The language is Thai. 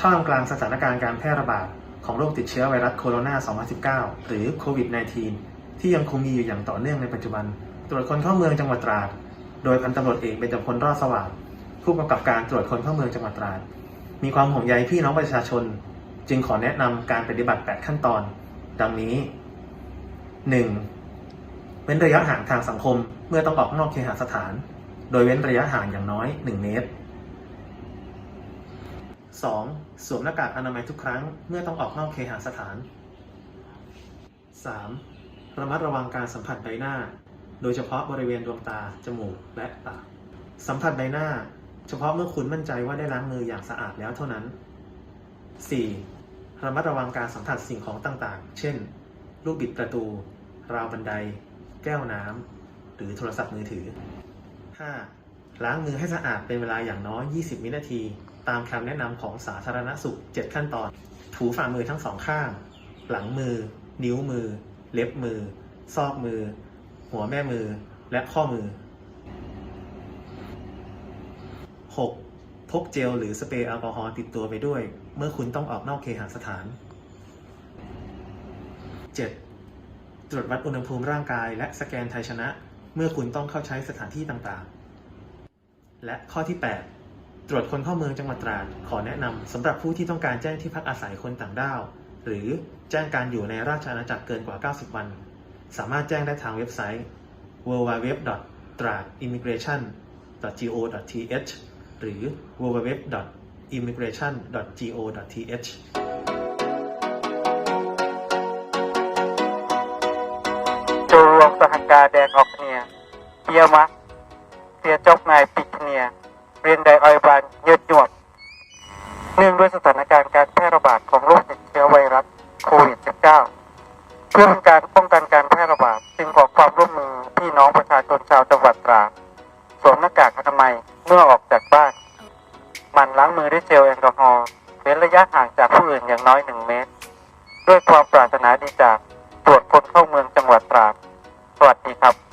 ท่ามกลางสถานการณ์การแพร่ระบาดของโรคติดเชื้อไวรัสโคโรนา 2019 หรือโควิด -19 ที่ยังคงมีอยู่อย่างต่อเนื่องในปัจจุบัน ตรวจคนเข้าเมืองจังหวัดตราด โดยพันตำรวจเอกเบญจพลรอดสว่างผู้กำกับการตรวจคนเข้าเมืองจังหวัดตราด มีความห่วงใยพี่น้องประชาชน จึงขอแนะนำการปฏิบัติ 8 ขั้นตอน ดังนี้ 1. เว้นระยะห่างทางสังคมเมื่อต้องออกนอกเคหสถาน โดยเว้นระยะห่างอย่างน้อย 1 เมตร 2. สวมหน้ากากอนามัยทุกครั้งเมื่อต้องออกนอกเคหสถาน 3. ระมัดระวังการสัมผัสใบหน้า โดยเฉพาะบริเวณดวงตา จมูก และปาก สัมผัสใบหน้า เฉพาะเมื่อคุณมั่นใจว่าได้ล้างมืออย่างสะอาดแล้วเท่านั้น 4. ระมัดระวังการสัมผัสสิ่งของต่างๆ เช่น ลูกบิดประตู ราวบันได แก้วน้ำ หรือโทรศัพท์มือถือ 5. ล้างมือให้สะอาดเป็นเวลาอย่างน้อย 20 วินาที ตามคำแนะนำของสาธารณสุข 7 ขั้นตอน ถูฝ่ามือทั้งสองข้าง หลังมือ นิ้วมือ เล็บมือ ซอกมือ หัวแม่มือ และข้อมือ 6. พกเจลหรือสเปรย์แอลกอฮอล์ติดตัวไปด้วย เมื่อคุณต้องออกนอกเคหสถาน 7. ตรวจวัดอุณหภูมิร่างกาย และสแกนไทยชนะ เมื่อคุณต้องเข้าใช้สถานที่ต่างๆ และข้อที่ 8 ตรวจคนเข้าเมืองจังหวัดตราดขอแนะนำสำหรับผู้ที่ต้องการแจ้งที่พักอาศัยคนต่างด้าว หรือแจ้งการอยู่ในราชอาณาจักรเกินกว่า 90 วัน สามารถแจ้งได้ทางเว็บไซต์ www.tradimmigration.go.th หรือ www.immigration.go.th ตัวรองสหังการแดงออกเนียเตียมะเตียจกนายปิดเนีย วียนใดออยบานยืดหยวดเนื่องด้วยสถานการณ์การแพร่ระบาดของโรคติดเชื้อไวรัสโควิด -19 เพื่อเป็นการป้องกันการแพร่ระบาดจึงขอความร่วมมือพี่น้องประชาชนชาวจังหวัดตราดสวมหน้ากากอนามัยเมื่อออกจากบ้านมันล้างมือด้วยเจลแอลกอฮอล์เว้นระยะห่างจากผู้อื่นอย่างน้อยหนึ่งเมตร ด้วยความปรารถนาดีจากตรวจคนเข้าเมืองจังหวัดตราด สวัสดีครับ